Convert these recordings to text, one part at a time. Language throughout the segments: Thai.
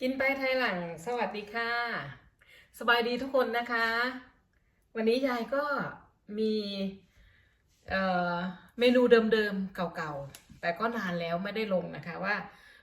กินไปไทยหลังสวัสดีค่ะ สบายดีทุกคนนะคะ วันนี้ยายก็มีเเมนูเดิมๆเก่าๆ แต่ก็นานแล้วไม่ได้ลงนะคะว่า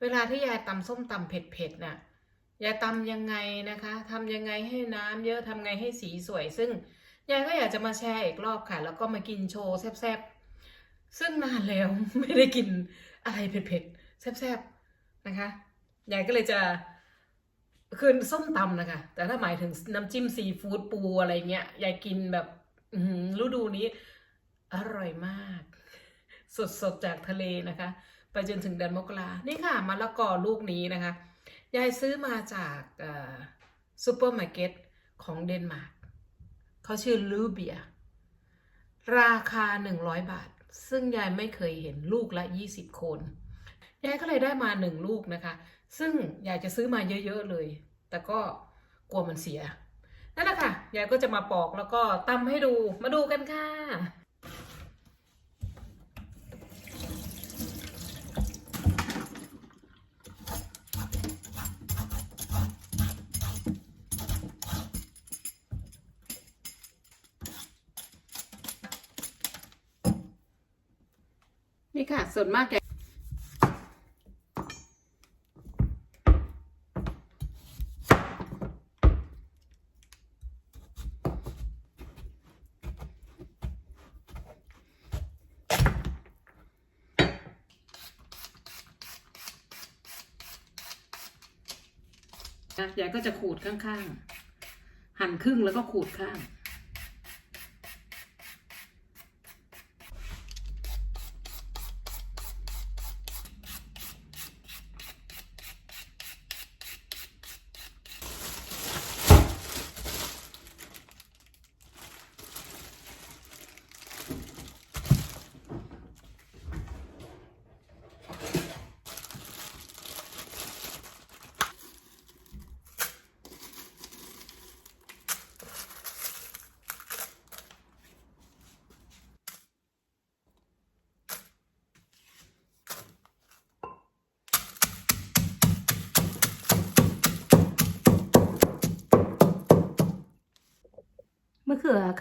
เวลาที่ยายตำส้มตำเผ็ดๆน่ะยายตำยังไงนะคะทำยังไงให้น้ำเยอะทำไงให้สีสวย ซึ่งยายก็อยากจะมาแชร์อีกรอบค่ะ แล้วก็มากินโชว์แซ่บๆ ซึ่งนานแล้วไม่ได้กินอะไรเผ็ดๆแซ่บๆนะคะยายก็เลยจะ คือส้มตำนะคะ แต่ถ้าหมายถึงน้ำจิ้มซีฟู้ดปูอะไรเงี้ยยายกินแบบฤดูนี้ อร่อยมาก สดๆจากทะเลนะคะ ไปจนถึงเดือนมกรานี่ค่ะมะละกอลูกนี้นะคะ ยายซื้อมาจากซูเปอร์มาร์เก็ตของเดนมาร์กเขาชื่อลูเบีย ราคา 100 บาท ซึ่งยายไม่เคยเห็นลูกละ 20คนยายก็เลยได้มาหนึ่งลูกนะคะ ซึ่งอยากจะซื้อมาเยอะๆเลย แต่ก็กลัวมันเสีย นั่นแหละค่ะ ยายก็จะมาปอกแล้วก็ตำให้ดู มาดูกันค่ะนี่ค่ะส่วนมากแก ยายก็จะขูดข้างๆ หั่นครึ่งแล้วก็ขูดข้าง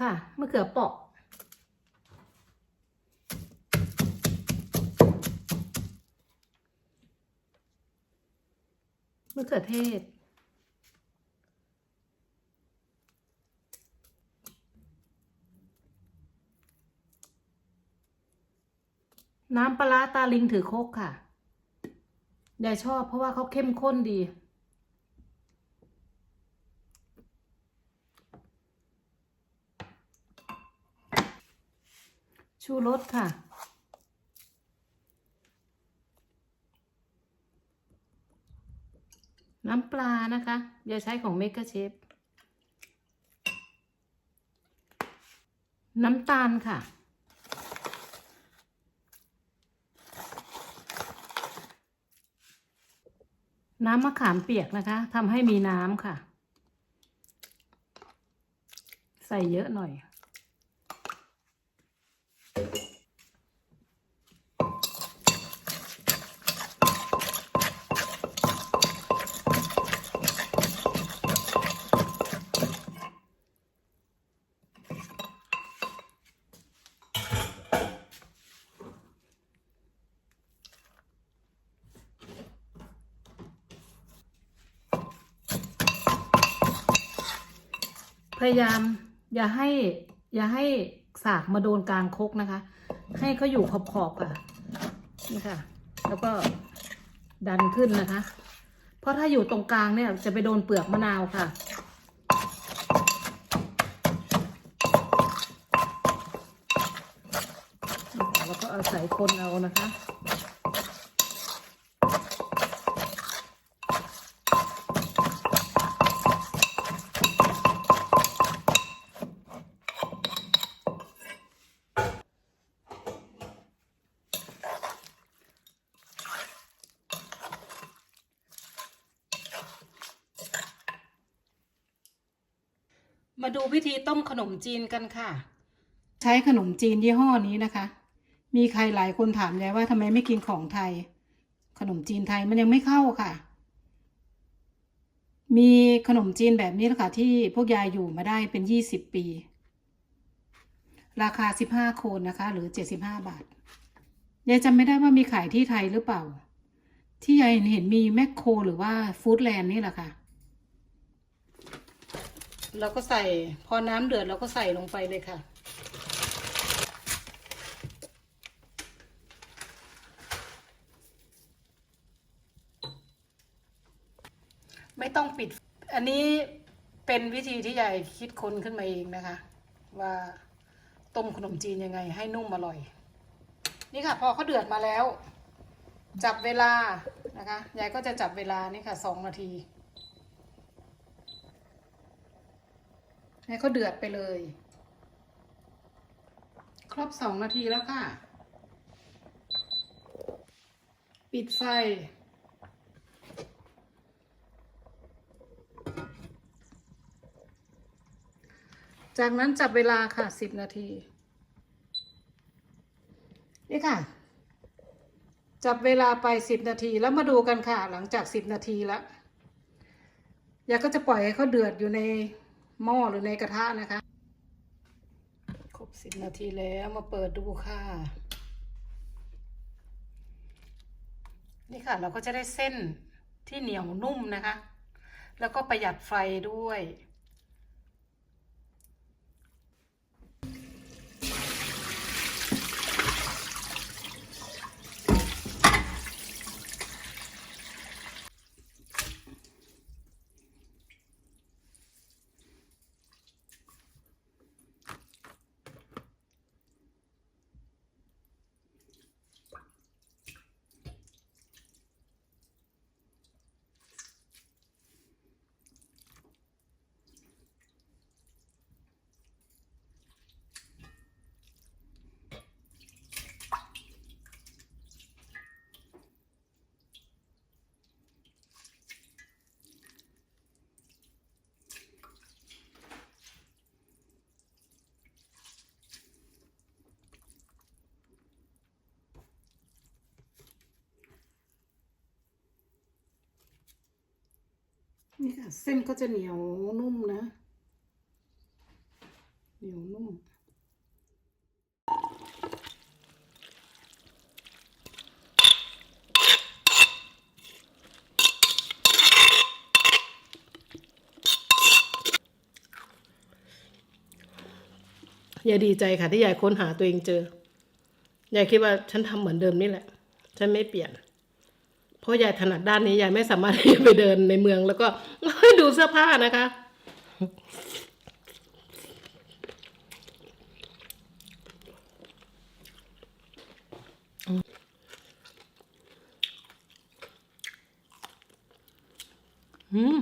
ค่ะมะเขือเปาะมะเขือเทศ น้ำปลาร้าตาลิงถือโคกค่ะยายชอบเพราะว่าเขาเข้มข้นดี ชูรสค่ะ น้ำปลานะคะอย่าใช้ของเมกะเชฟ น้ำตาลค่ะ น้ำมะขามเปียกนะคะทำให้มีน้ำค่ะ ใส่เยอะหน่อย พยายามอย่าให้อย่าให้ สากมาโดนกลางคกนะคะ ให้เขาอยู่ขอบๆค่ะนี่ค่ะ แล้วก็ดันขึ้นนะคะ เพราะถ้าอยู่ตรงกลางเนี่ยจะไปโดนเปลือกมะนาวค่ะแล้วก็เอาใส่คนเอานะคะ มาดูวิธีต้มขนมจีนกันค่ะ ใช้ขนมจีนยี่ห้อนี้นะคะ มีใครหลายคนถามยายว่าทำไมไม่กินของไทย ขนมจีนไทยมันยังไม่เข้าค่ะ มีขนมจีนแบบนี้แหละค่ะที่พวกยายอยู่มาได้เป็นยี่สิบปี ราคาสิบห้าโคนนะคะ หรือเจ็ดสิบห้าบาทยายจำไม่ได้ว่ามีขายที่ไทยหรือเปล่า ที่ยายเห็นมีแมคโครหรือว่าฟู้ดแลนด์นี่แหละค่ะ เราก็ใส่พอน้ำเดือดเราก็ใส่ลงไปเลยค่ะ ไม่ต้องปิด อันนี้เป็นวิธีที่ยายคิดค้นขึ้นมาเองนะคะ ว่าต้มขนมจีนยังไง ให้นุ่มอร่อย นี่ค่ะ พอเขาเดือดมาแล้ว จับเวลานะคะยายก็จะจับเวลานี่ค่ะสองนาที ให้เขาเดือดไปเลย ครบสองนาทีแล้วค่ะ ปิดไฟ จากนั้นจับเวลาค่ะสิบนาที นี่ค่ะ จับเวลาไปสิบนาทีแล้วมาดูกันค่ะ หลังจากสิบนาทีแล้วยาก็จะปล่อยให้เขาเดือดอยู่ใน หม้อหรือในกระทะนะคะ ครบสิบนาทีแล้วมาเปิดดูค่ะ นี่ค่ะเราก็จะได้เส้นที่เหนียวนุ่มนะคะ แล้วก็ประหยัดไฟด้วย นี่ค่ะ เส้นก็จะเหนียวนุ่มนะ เหนียวนุ่มยายดีใจค่ะที่ยายค้นหาตัวเองเจอ ยายคิดว่าฉันทำเหมือนเดิมนี่แหละ ฉันไม่เปลี่ยน เพราะยายถนัดด้านนี้ยายไม่สามารถที่จะไปเดินในเมือง แล้วก็ดูเสื้อผ้านะคะ อืม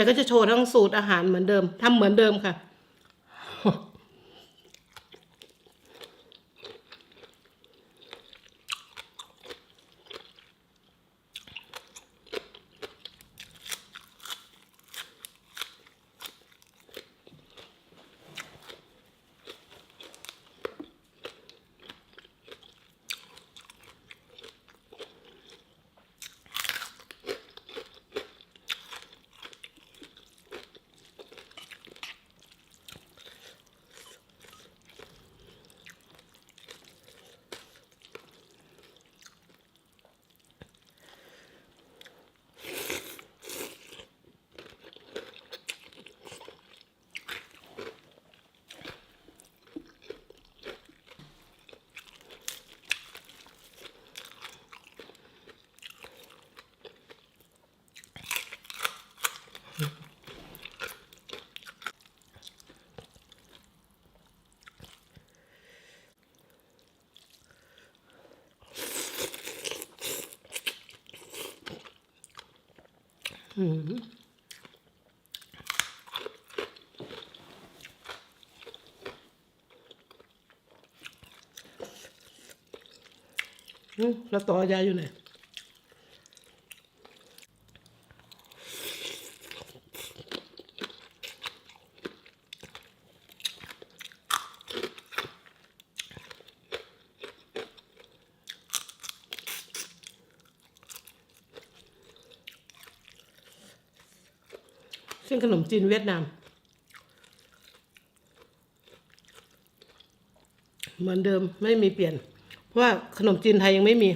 ยายก็จะโชว์ทั้งสูตรอาหารเหมือนเดิมทำเหมือนเดิมค่ะ แล้วต่อยายอยู่ไหน เส้นขนมจีนเวียดนาม เหมือนเดิมไม่มีเปลี่ยน เพราะว่าขนมจีนไทยยังไม่มี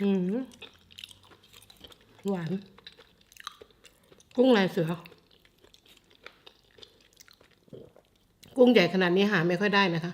อืมหวาน กุ้งลายเสือ กุ้งใหญ่ขนาดนี้หาไม่ค่อยได้นะคะ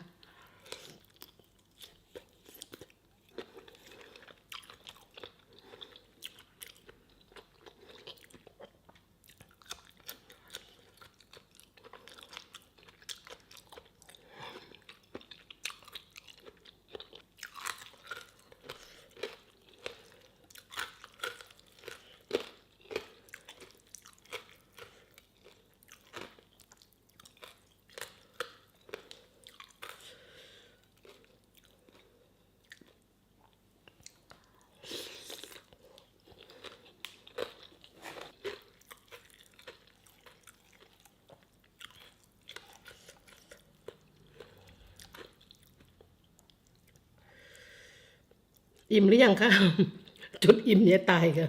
อิ่มหรือยังคะจุดอิ่มเนี่ยตายกัน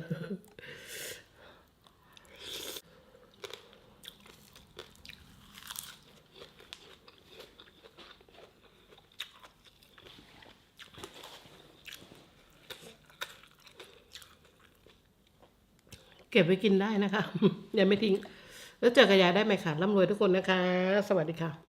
เก็บไว้กินได้นะคะ อย่าไม่ทิ้ง แล้วเจอกับยายได้ไหมคะร่ำรวยทุกคนนะคะ สวัสดีค่ะ